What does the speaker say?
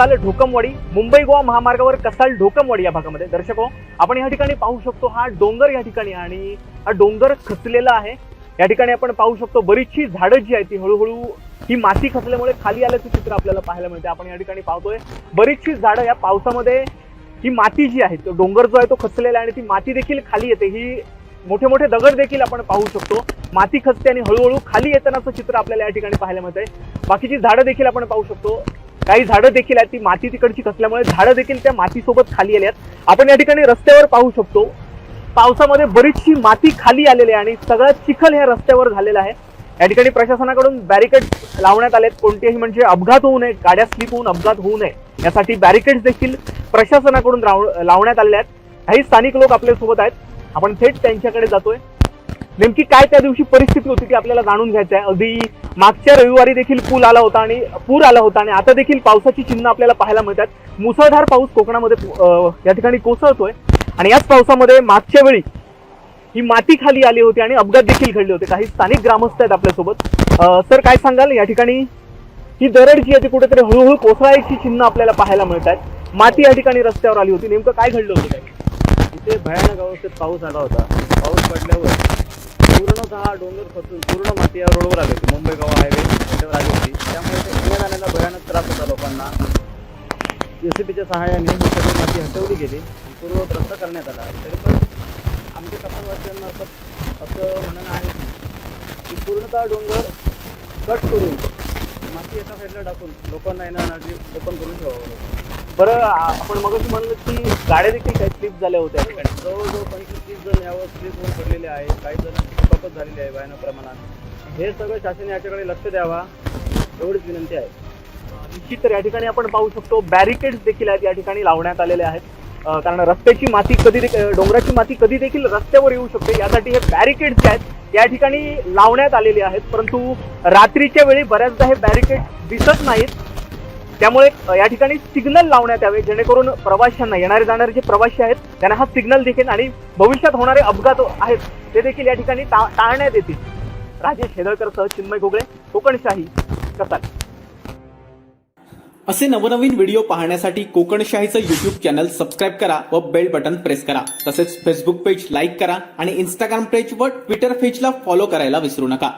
कसाल ढोकमवाडी मुंबई गोवा महामार्गावर कसाल ढोकमवाडी या भागामध्ये. दर्शको आपण या ठिकाणी पाहू शकतो हा डोंगर या ठिकाणी आणि हा डोंगर खचलेला आहे. या ठिकाणी आपण पाहू शकतो बरीचशी झाडं जी आहेत ती हळूहळू ही माती खचल्यामुळे खाली आल्याचं चित्र आपल्याला पाहायला मिळते. आपण या ठिकाणी पाहतोय बरीचशी झाडं या पावसामध्ये ही माती जी आहे तो डोंगर जो आहे तो खचलेला आहे आणि ती माती देखील खाली येते. ही मोठे मोठे दगड देखील आपण पाहू शकतो. माती खचते आणि हळूहळू खाली येतानाचं चित्र आपल्याला या ठिकाणी पाहायला मिळतंय. बाकीची झाडं देखील आपण पाहू शकतो. काही झाडं देखील आहेत ती माती तिकडची कसल्यामुळे झाडं देखील त्या मातीसोबत खाली आली आहेत. आपण या ठिकाणी रस्त्यावर पाहू शकतो. पावसामध्ये बरीचशी माती खाली आलेली आहे आणि सगळं चिखल ह्या रस्त्यावर झालेलं आहे. या ठिकाणी प्रशासनाकडून बॅरिकेड लावण्यात आलेत. कोणतेही म्हणजे अपघात होऊ नये गाड्या स्लिप होऊन अपघात होऊ नये यासाठी बॅरिकेड्स देखील प्रशासनाकडून लावण्यात आलेल्या आहेत. काही स्थानिक लोक आपल्यासोबत आहेत. आपण थेट त्यांच्याकडे जातोय. नेमकी काय त्या दिवशी परिस्थिती होती ती आपल्याला जाणून घ्यायचं आहे. अगदी मागच्या रविवारी देखील पूल आला होता आणि पूर आला होता आणि आता देखील पावसाची चिन्ह आपल्याला पाहायला मिळतात. मुसळधार पाऊस कोकणामध्ये या ठिकाणी कोसळतोय. आणि याच पावसामध्ये मागच्या वेळी ही माती खाली आली होती आणि अपघात देखील घडले होते. काही स्थानिक ग्रामस्थ आहेत आपल्यासोबत. सर काय सांगाल? या ठिकाणी ही दरड जी आहे ती कुठेतरी हळूहळू कोसळायची चिन्ह आपल्याला पाहायला मिळत आहेत. माती या ठिकाणी रस्त्यावर आली होती. नेमकं काय घडलं होतं? काय इथे भयानक अवस्थेत पाऊस आला होता. पाऊस पडल्यावर पूर्णतः हा डोंगर खचून पूर्ण माती या रोडवर आली होती. मुंबई गोवा हायवे त्याच्यावर आली होती. त्यामुळे ते जाण्याला भयानक त्रास होता लोकांना. जेसीबीच्या सहाय्याने ही सगळी माती हटवली गेली. आणि पूर्ववत रस्ता करण्यात आला. तरी पण आमच्या कपालवासियांना असं म्हणणं आहे की पूर्णतः डोंगर कट करून माती एका साईडला टाकून लोकांना येणार ओपन करून ठेवावं. बरं आपण मग म्हणलं की गाड्या देखील काही स्लिप झाल्या होत्या. जवळजवळ पंचवीस तीस जण यावर स्लीप होऊन पडलेले आहे काही जण दुखापत झालेली आहे भयानक प्रमाणात. हे सगळं शासन याच्याकडे लक्ष द्यावा एवढीच विनंती आहे. निश्चित तर या ठिकाणी आपण पाहू शकतो बॅरिकेड्स देखील आहेत या ठिकाणी लावण्यात आलेले आहेत. कारण रस्त्याची माती कधी डोंगराची माती कधी देखील रस्त्यावर येऊ शकते यासाठी हे बॅरिकेड्स जे आहेत या ठिकाणी लावण्यात आलेले आहेत. परंतु रात्रीच्या वेळी बऱ्याचदा हे बॅरिकेड दिसत नाहीत. त्यामुळे या ठिकाणी सिग्नल लावण्यात यावे जेणेकरून प्रवाशांना येणारे जाणारे जे प्रवासी आहेत त्यांना हा सिग्नल देखील आणि भविष्यात होणारे अपघात आहेत ते देखील या ठिकाणी टाळण्यात येतील. राजेश हेदळकर सह चिन्मय घोगळे कोकणशाही कसाल असे नवनवीन व्हिडिओ पाहण्यासाठी कोकणशाहीचं युट्यूब चॅनल सबस्क्राईब करा व बेल बटन प्रेस करा. तसेच फेसबुक पेज लाईक करा आणि इंस्टाग्राम पेज व ट्विटर पेजला फॉलो करायला विसरू नका.